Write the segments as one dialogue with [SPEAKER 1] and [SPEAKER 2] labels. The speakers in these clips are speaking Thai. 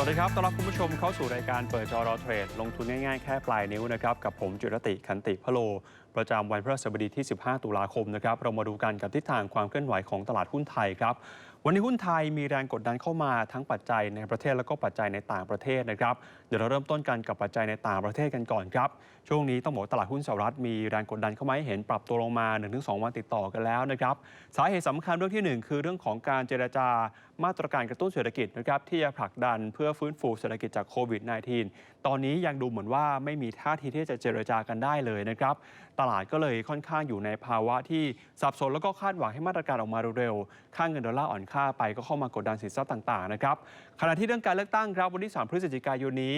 [SPEAKER 1] สวัสดีครับ ต้อนรับคุณผู้ชมเข้าสู่รายการเปิดจอรอเทรด ลงทุนง่ายๆ แค่ปลายนิ้วนะครับ กับผมจุรติขันติพะโล ประจำวันพฤหัสบดีที่ 15 ตุลาคมนะครับ เรามาดูกันกับทิศทางความเคลื่อนไหวของตลาดหุ้นไทยครับ วันนี้หุ้นไทยมีแรงกดดันเข้ามาทั้งปัจจัยในประเทศและก็ปัจจัยในต่างประเทศนะครับ เดี๋ยวเราเริ่มต้นกันกับปัจจัยในต่างประเทศกันก่อนครับ ช่วงนี้ต้องบอกตลาดหุ้นสหรัฐมีแรงกดดันเข้ามาให้เห็นปรับตัวลงมา 1-2 วันติดต่อกันแล้วนะครับ สาเหตุสำคัญเรื่องที่หนึ่งคือเรื่องของการเจรจามาตรการกระตุ้นเศรษฐกิจนะครับที่จะผลักดันเพื่อฟื้นฟูเศรษฐกิจจากโควิด -19 ตอนนี้ยังดูเหมือนว่าไม่มีท่าทีที่จะเจรจากันได้เลยนะครับ ตลาดก็เลยค่อนข้างอยู่ในภาวะที่สับสนแล้วก็คาดหวังให้มาตรการออกมาเร็วๆ ค่าเงินดอลลาร์อ่อนค่าไปก็เข้ามากดดันสินทรัพย์ต่างๆนะครับ ขณะที่เรื่องการเลือกตั้งครับวันที่ 3 พฤศจิกายนนี้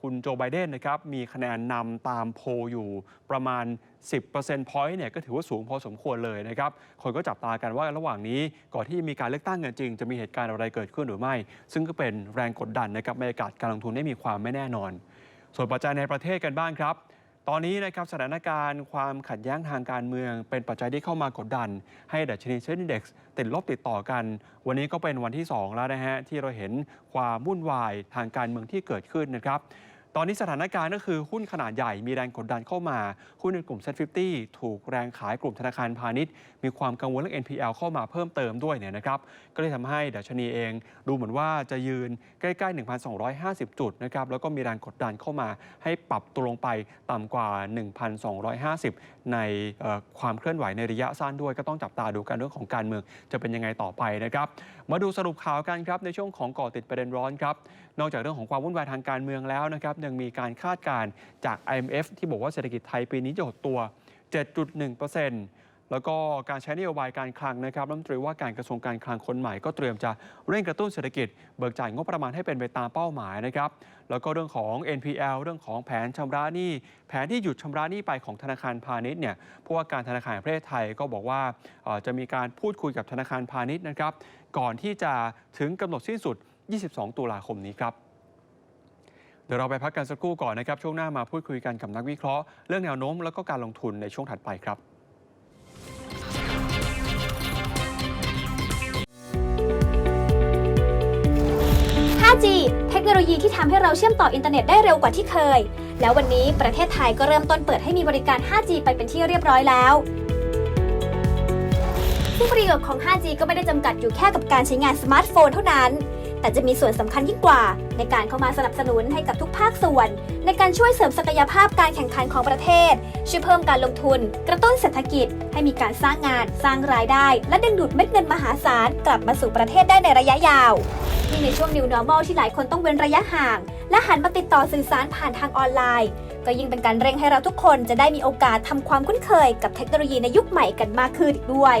[SPEAKER 1] คุณโจไบเดนนะครับมีคะแนนนำตามโพลอยู่ประมาณ 10% point เนี่ยก็ถือว่าสูงพอสมควรเลยนะครับ คนก็จับตากันว่าระหว่างนี้ก่อนที่มีการเลือกตั้งเงินจริง จะมีเหตุการณ์อะไรเกิดขึ้นหรือไม่ ซึ่งก็เป็นแรงกดดันนะครับบรรยากาศการลงทุนได้มีความไม่แน่นอน ส่วนปัจจัยในประเทศกันบ้างครับ ตอนนี้นะครับสถานการณ์ความขัดแย้งทางการเมือง เป็นปัจจัยที่เข้ามากดดัน ให้ดัชนีเซ็นดี x ติดลบติดต่อกัน วันนี้ก็เป็นวันที่ 2 แล้วนะฮะที่เราเห็นความวุ่นวายทางการเมืองที่เกิดขึ้นนะครับ ตอนนี้สถานการณ์ก็คือหุ้นขนาดใหญ่มีแรงกดดันเข้ามา หุ้นในกลุ่ม Set 50 ถูกแรงขายกลุ่มธนาคารพาณิชย์ มีความกังวลเรื่อง NPL เข้ามาเพิ่มเติมด้วยเนี่ยนะครับ ก็เลยทำให้ดัชนีเองดูเหมือนว่าจะยืนใกล้ๆ 1,250 จุดนะครับ แล้วก็มีแรงกดดันเข้ามาให้ปรับตัวลงไปต่ำกว่า 1,250 ในเอ่อความเคลื่อนไหวในระยะสั้นด้วย ก็ต้องจับตาดูกันเรื่องของการเมืองจะเป็นยังไงต่อไปนะครับ มาดูสรุปข่าวกันครับในช่วงของก่อติดประเด็นร้อนครับ นอกจากเรื่องของความวุ่นวายทางการเมืองแล้วนะครับยังมีการคาดการณ์จาก IMF ที่บอกว่าเศรษฐกิจไทยปีนี้จะหดตัว 7.1%แล้วก็การใช้นโยบายการคลังนะครับรัฐมนตรีว่าการกระทรวงการคลังคนใหม่ก็เตรียมจะเร่งกระตุ้นเศรษฐกิจ เบิกจ่ายงบประมาณให้เป็นไปตามเป้าหมายนะครับแล้วก็เรื่องของ NPL เรื่องของแผนชำระหนี้ แผนที่หยุดชำระหนี้ไปของธนาคารพาณิชย์เนี่ยผู้ว่าการธนาคารแห่งประเทศไทยก็บอกว่าจะมีการพูดคุยกับธนาคารพาณิชย์นะครับก่อนที่จะถึงกำหนดสิ้นสุด 22 ตุลาคมนี้ครับ ดี๋ยวเราไปพักกันสักครู่ก่อนนะครับ ช่วงหน้ามาพูดคุยกันกับนักวิเคราะห์เรื่องแนวโน้มแล้วก็การลงทุนในช่วงถัดไปครับ
[SPEAKER 2] 5G เทคโนโลยีที่ทำให้เราเชื่อมต่ออินเทอร์เน็ตได้เร็วกว่าที่เคย แล้ววันนี้ประเทศไทยก็เริ่มต้นเปิดให้มีบริการ 5G ไปเป็นที่เรียบร้อยแล้วซึ่งประโยชน์ของ 5G ก็ไม่ได้จำกัดอยู่แค่กับการใช้งานสมาร์ทโฟนเท่านั้น แต่จะมีส่วนสำคัญยิ่งกว่า ในการเข้ามาสนับสนุนให้กับทุกภาคส่วน ในการช่วยเสริมศักยภาพการแข่งขันของประเทศ ช่วยเพิ่มการลงทุน กระตุ้นเศรษฐกิจ ให้มีการสร้างงาน สร้างรายได้ และดึงดูดเม็ดเงินมหาศาลกลับมาสู่ประเทศได้ในระยะยาวยิ่งในช่วง New Normal ที่หลายคนต้องเว้นระยะห่าง และหันมาติดต่อสื่อสารผ่านทางออนไลน์ ก็ยิ่งเป็นการเร่งให้เราทุกคนจะได้มีโอกาสทำความคุ้นเคยกับเทคโนโลยีในยุคใหม่กันมากขึ้นอีกด้วย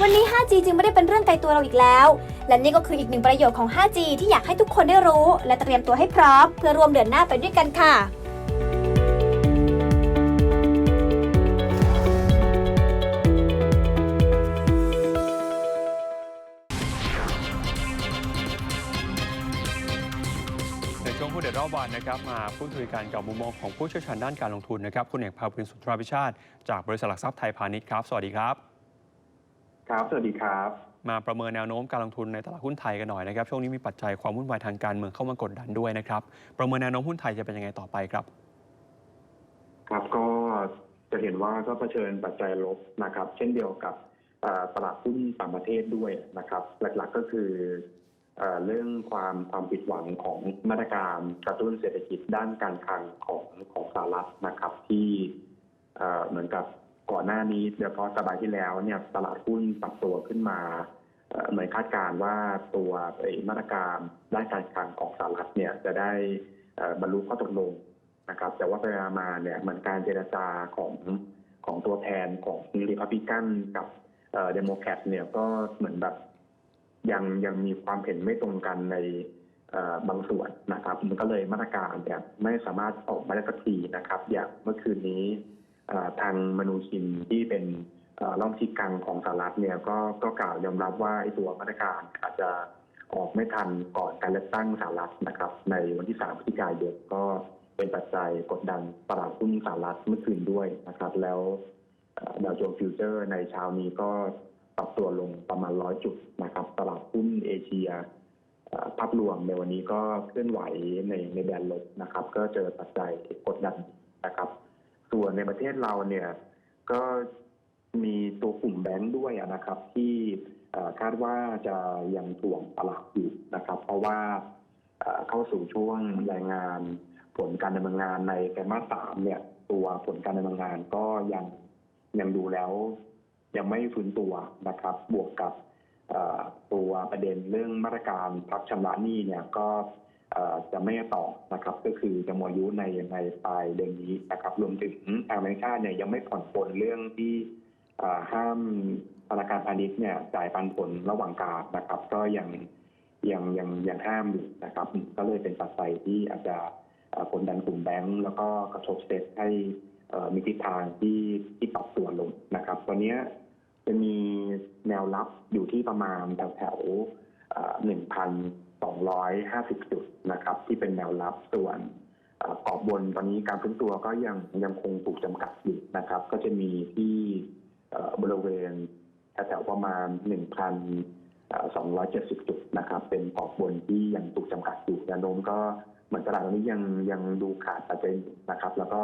[SPEAKER 2] วันนี้ 5G จึงไม่ได้เป็นเรื่องไกลตัวเราอีกแล้ว และนี่ก็คืออีกหนึ่งประโยชน์ของ 5G ที่อยากให้ทุกคนได้รู้ และเตรียมตัวให้พร้อม เพื่อร่วมเดินหน้าไปด้วยกันค่ะ
[SPEAKER 1] ในช่วงผู้เด็ดรอบวันนะครับมาพูดคุยกันกับมุมมองของผู้เชี่ยวชาญด้านการลงทุนนะครับคุณเอกภาวินสุนทรพิชาติ จากบริษัทหลักทรัพย์ไทยพาณิชย์ครับ สวัสดีครับ
[SPEAKER 3] ครับ สวัสดีครับ
[SPEAKER 1] มาประเมินแนวโน้มการลงทุนในตลาดหุ้นไทยกันหน่อยนะครับ ช่วงนี้มีปัจจัยความวุ่นวายทางการเมืองเข้ามากดดันด้วยนะครับ ประเมินแนวโน้มหุ้นไทยจะเป็นยังไงต่อไปครับ
[SPEAKER 3] ครับก็จะเห็นว่าก็เผชิญปัจจัยลบนะครับ เช่นเดียวกับตลาดหุ้นต่างประเทศด้วยนะครับ หลักๆก็คือเรื่องความความผิดหวังของมาตรการกระตุ้นเศรษฐกิจด้านการคลังของของสหรัฐนะครับที่เหมือนกับ ก่อนหน้านี้โดยเฉพาะสัปดาห์ที่แล้วเนี่ยตลาดหุ้นปรับตัวขึ้นมาเหมือนคาดการณ์ว่าตัวไอ้มาตรการด้านการคลังของสหรัฐเนี่ยจะได้บรรลุข้อตกลงนะครับ แต่ว่าไปมาเนี่ยเหมือนการเจรจาของของตัวแทนของรีพับลิกันกับเดโมแครตเนี่ยก็เหมือนแบบยังยังมีความเห็นไม่ตรงกันในบางส่วนนะครับ มันก็เลยมาตรการเนี่ยไม่สามารถออกมาได้สักทีนะครับ อย่างเมื่อคืนนี้ ทางมนูชินที่เป็นล่อร่องที่กลางของสหรัฐเนี่ยก็ก็กล่าวยอมรับว่าไอ้ตัวมาตรการอาจจะออกไม่ทันก่อนการเลือกตั้งสหรัฐนะครับ ในวันที่ 3พฤศจิกายนก็เป็นปัจจัยกดดันตลาดหุ้นสหรัฐเมื่อคืนด้วยนะครับ แล้วดาวโจนส์ฟิวเจอร์ในเช้านี้ก็ปรับตัวลงประมาณร้อยจุดนะครับ ตลาดหุ้นเอเชียภาพรวมในวันนี้ก็เคลื่อนไหวในในแดนลบนะครับ ก็เจอปัจจัยกดดันนะครับ ส่วนในประเทศเราเนี่ยก็มีตัวกลุ่มแบงค์ด้วยนะครับ ที่คาดว่าจะยังถ่วงตลาดอยู่นะครับ เพราะว่าเข้าสู่ช่วงรายงานผลการดำเนินงานในไตรมาสสามเนี่ย ตัวผลการดำเนินงานก็ยังยังดูแล้ว ยังไม่ฟื้นตัวนะครับ บวกกับตัวประเด็นเรื่องมาตรการพักชำระหนี้เนี่ยก็ จะไม่ต่อนะครับ ก็คือจะหมดอายุในในปลายเดือนนี้นะครับ รวมถึงทางแบงก์ชาติเนี่ยยังไม่ผ่อนปลนเรื่องที่ห้ามธนาคารพาณิชย์เนี่ยจ่ายปันผลระหว่างการนะครับ ก็ยังยังยังยังห้ามอยู่นะครับ ก็เลยเป็นปัจจัยที่อาจจะกดดันกลุ่มแบงก์แล้วก็กระทบเซ็ตให้มีทิศทางที่ที่ปรับตัวลงนะครับวันนี้จะมีแนวรับอยู่ที่ประมาณแถวแถวหนึ่งพัน สองร้อยห้าสิบจุดนะครับ ที่เป็นแนวรับส่วนกรอบบนตอนนี้การฟื้นตัวก็ยังยังคงถูกจำกัดอยู่นะครับ ก็จะมีที่บริเวณแถวๆประมาณหนึ่งพันสองร้อยเจ็ดสิบจุดนะครับ เป็นกรอบบนที่ยังถูกจำกัดอยู่แนวโน้มก็เหมือนตลาดตอนนี้ยังยังดูขาดปัจจัยนะครับ แล้วก็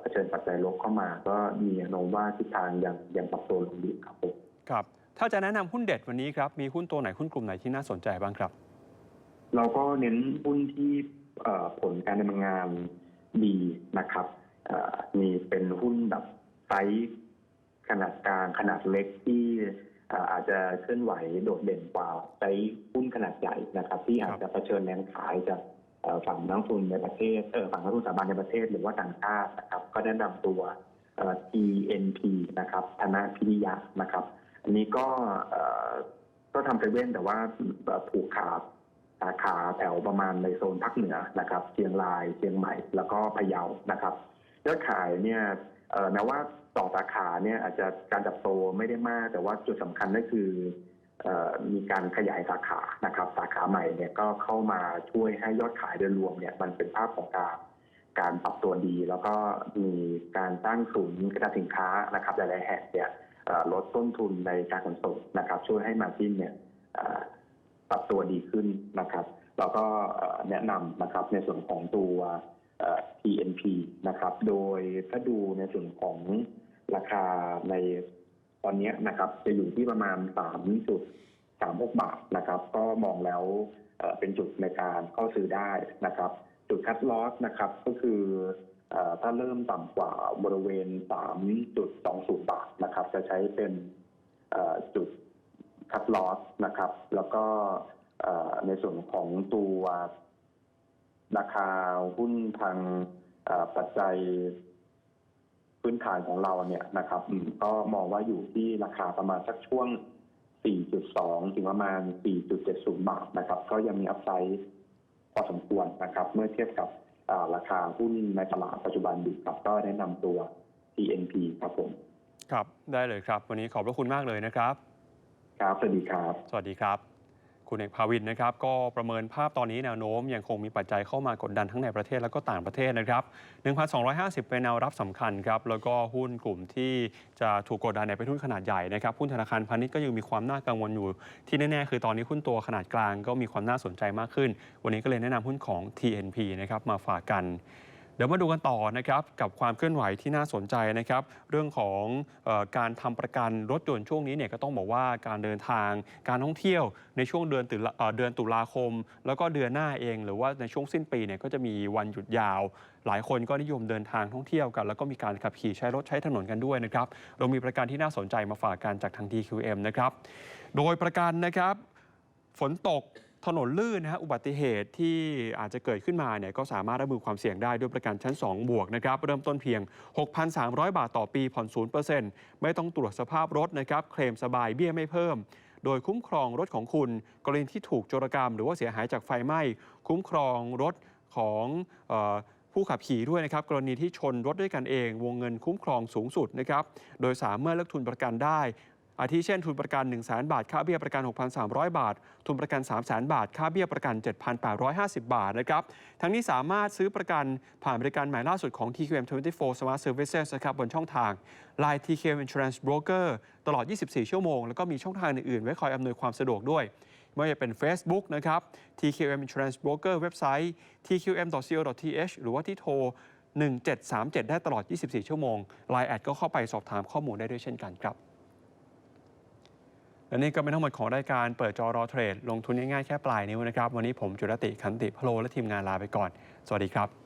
[SPEAKER 3] เผชิญปัจจัยลบเข้ามา ก็มีแนวโน้มว่าทิศทางยังยังปรับตัวลงอยู่ครับผม
[SPEAKER 1] ครับ ถ้าจะแนะนำหุ้นเด็ดวันนี้ครับ มีหุ้นตัวไหนหุ้นกลุ่มไหนที่น่าสนใจบ้างครับ
[SPEAKER 3] เราก็เน้นหุ้นที่ผลการดำเนินงานดีนะครับมีเป็นหุ้นแบบไซส์ขนาดกลางขนาดเล็กที่อาจจะเคลื่อนไหวโดดเด่นกว่าไซส์หุ้นขนาดใหญ่นะครับ ที่อาจจะเผชิญแรงขายจากฝั่งนักลงทุนในประเทศเออฝั่งนักลงทุนสถาบันในประเทศหรือว่าต่างชาตินะครับ ก็แนะนำตัว TNP นะครับธนาพิริยะนะครับ อันนี้ก็ก็ทำเซเว่นแต่ว่าผูกขาด สาขาแถวประมาณในโซนภาคเหนือนะครับเชียงรายเชียงใหม่แล้วก็พะเยานะครับยอดขายเนี่ยแม้ว่าต่อสาขาเนี่ยอาจจะการเติบโตไม่ได้มาก แต่ว่าจุดสำคัญก็คืออมีการขยายสาขานะครับ สาขาใหม่เนี่ยก็เข้ามาช่วยให้ยอดขายโดยรวมเนี่ยมันเป็นภาพของการการปรับตัวดี แล้วก็มีการตั้งศูนย์กระจายสินค้านะครับหลายๆแห่งเนี่ยลดต้นทุนในการขนส่งนะครับ ช่วยให้มาจิ้นเนี่ย ปรับตัวดีขึ้นนะครับแล้วก็แนะนำนะครับในส่วนของตัว TNP นะครับ โดยถ้าดูในส่วนของราคาในตอนนี้นะครับ จะอยู่ที่ประมาณ 3.36 บาทนะครับ ก็มองแล้วเป็นจุดในการเข้าซื้อได้นะครับ จุดคัดลอสนะครับก็คือถ้าเริ่มต่ำกว่าบริเวณ 3.20 บาทนะครับ จะใช้เป็นจุด คัดลอสนะครับ แล้วก็ในส่วนของตัวราคาหุ้นทางปัจจัยพื้นฐานของเราเนี่ยนะครับก็มองว่าอยู่ที่ราคาประมาณสักช่วง 4.2 ถึงประมาณ 4.70 บาทนะครับ ก็ยังมีอัพไซด์พอสมควรนะครับ เมื่อเทียบกับราคาหุ้นในตลาดปัจจุบันอยู่ครับก็แนะนำตัว TNP ครับผม
[SPEAKER 1] ครับ ได้เลยครับ วันนี้ขอบพระคุณมากเลยนะครับ
[SPEAKER 3] ครับสวัสดีครับ
[SPEAKER 1] สวัสดีครับ คุณเอกภาวินนะครับ ก็ประเมินภาพตอนนี้แนวโน้มยังคงมีปัจจัยเข้ามากดดันทั้งในประเทศแล้วก็ต่างประเทศนะครับ 1,250 เป็นแนวรับสำคัญครับ แล้วก็หุ้นกลุ่มที่จะถูกกดดันในเป็นหุ้นขนาดใหญ่นะครับหุ้นธนาคารพาณิชย์ก็ยังมีความน่ากังวลอยู่ ที่แน่ๆ คือตอนนี้หุ้นตัวขนาดกลางก็มีความน่าสนใจมากขึ้น วันนี้ก็เลยแนะนำหุ้นของ TNP นะครับมาฝากกัน ดี๋ยวมาดูกันต่อนะครับกับความเคลื่อนไหวที่น่าสนใจนะครับเรื่องของออการทำประกันรถยนต์ช่วงนี้เนี่ยก็ต้องบอกว่าการเดินทาง การท่องเที่ยวในช่วงเดือนตุลาเอ่อเดือนตุลาคม แล้วก็เดือนหน้าเอง หรือว่าในช่วงสิ้นปีเนี่ยก็จะมีวันหยุดยาว หลายคนก็นิยมเดินทางท่องเที่ยวกัน แล้วก็มีการขับขี่ใช้รถใช้ถนนกันด้วยนะครับเรามีประกันที่น่าสนใจมาฝากกันจากทาง TQM นะครับโดยประกันนะครับฝนตก ถนนลื่นนะฮะอุบัติเหตุที่อาจจะเกิดขึ้นมาเนี่ยก็สามารถรับมือความเสี่ยงได้ด้วยประกันชั้น 2 บวกนะครับ เริ่มต้นเพียง 6,300 บาทต่อปีผ่อน 0%ไม่ต้องตรวจสภาพรถนะครับ เคลมสบายเบี้ยไม่เพิ่ม โดยคุ้มครองรถของคุณ กรณีที่ถูกโจรกรรม หรือว่าเสียหายจากไฟไหม้ คุ้มครองรถของผู้ขับขี่ด้วยนะครับ กรณีที่ชนรถด้วยกันเอง วงเงินคุ้มครองสูงสุดนะครับ โดยสามารถเลือกทุนประกันได้ อาทิเช่นทุนประกัน 1 0 0 0 0แบาท ค่าเบี้ยประกัน 6,300 บาท ทุนประกัน 3 0 0 0 0 0 บาท ค่าเบี้ยประกัน 7,850 บาทนะครับทั้งนี้สามารถซื้อประกันผ่านบริการใหม่ล่าสุดของ TQM 24 Smart Services นะครับบนช่องทาง Line TQM Insurance Broker ตลอด 24 ชั่วโมง แล้วก็มีช่องทางอื่นๆ ไว้คอยอำนวยความสะดวกด้วยไม่ว่าจะเป็น Facebook นะครับ TQM Insurance Broker เว็บไซต์ tqm.co.th หรือว่าที่โทร 1737 ได้ตลอด 24 ชั่วโมง Line แอดก็เข้าไปสอบถามข้อมูลได้ด้วยเช่นกันครับ และนี่ก็เป็นทั้งหมดของรายการเปิดจอรอเทรด ลงทุนง่ายๆแค่ปลายนิ้วนะครับ วันนี้ผมจุรติขันติพโลและทีมงานลาไปก่อน สวัสดีครับ